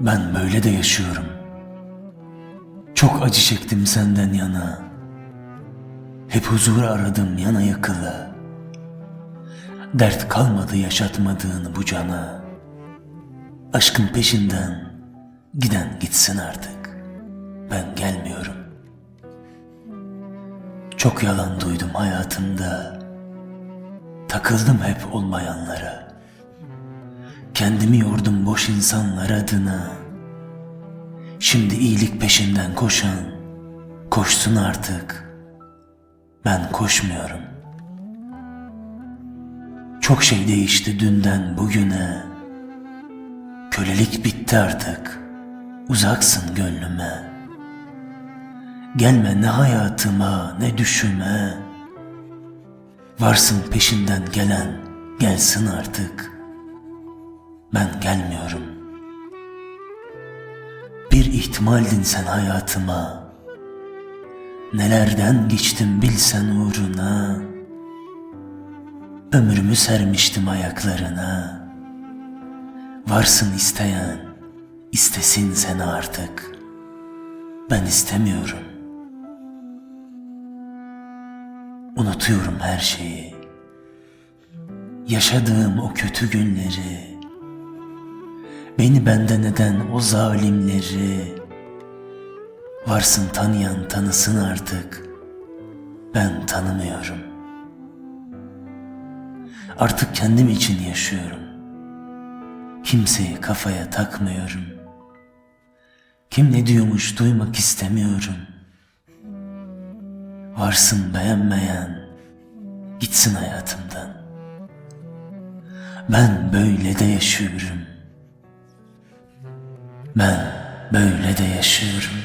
Ben böyle de yaşıyorum. Çok acı çektim senden yana. Hep huzur aradım yana yakıla. Dert kalmadı yaşatmadığın bu cana. Aşkın peşinden giden gitsin artık. Ben gelmiyorum. Çok yalan duydum hayatımda. Takıldım hep olmayanlara. Kendimi yordum boş insanlar adına. Şimdi iyilik peşinden koşan koşsun artık. Ben koşmuyorum. Çok şey değişti dünden bugüne. Kölelik bitti artık. Uzaksın gönlüme. Gelme ne hayatıma ne düşüme. Varsın peşinden gelen gelsin artık. Ben gelmiyorum. Bir ihtimaldin sen hayatıma. Nelerden geçtim bilsen uğruna. Ömrümü sermiştim ayaklarına. Varsın isteyen, istesin seni artık. Ben istemiyorum. Unutuyorum her şeyi. Yaşadığım o kötü günleri. Beni benden eden o zalimleri. Varsın tanıyan tanısın artık. Ben tanımıyorum. Artık kendim için yaşıyorum. Kimseyi kafaya takmıyorum. Kim ne diyormuş duymak istemiyorum. Varsın beğenmeyen gitsin hayatımdan. Ben böyle de yaşıyorum. Ben böyle de yaşıyorum.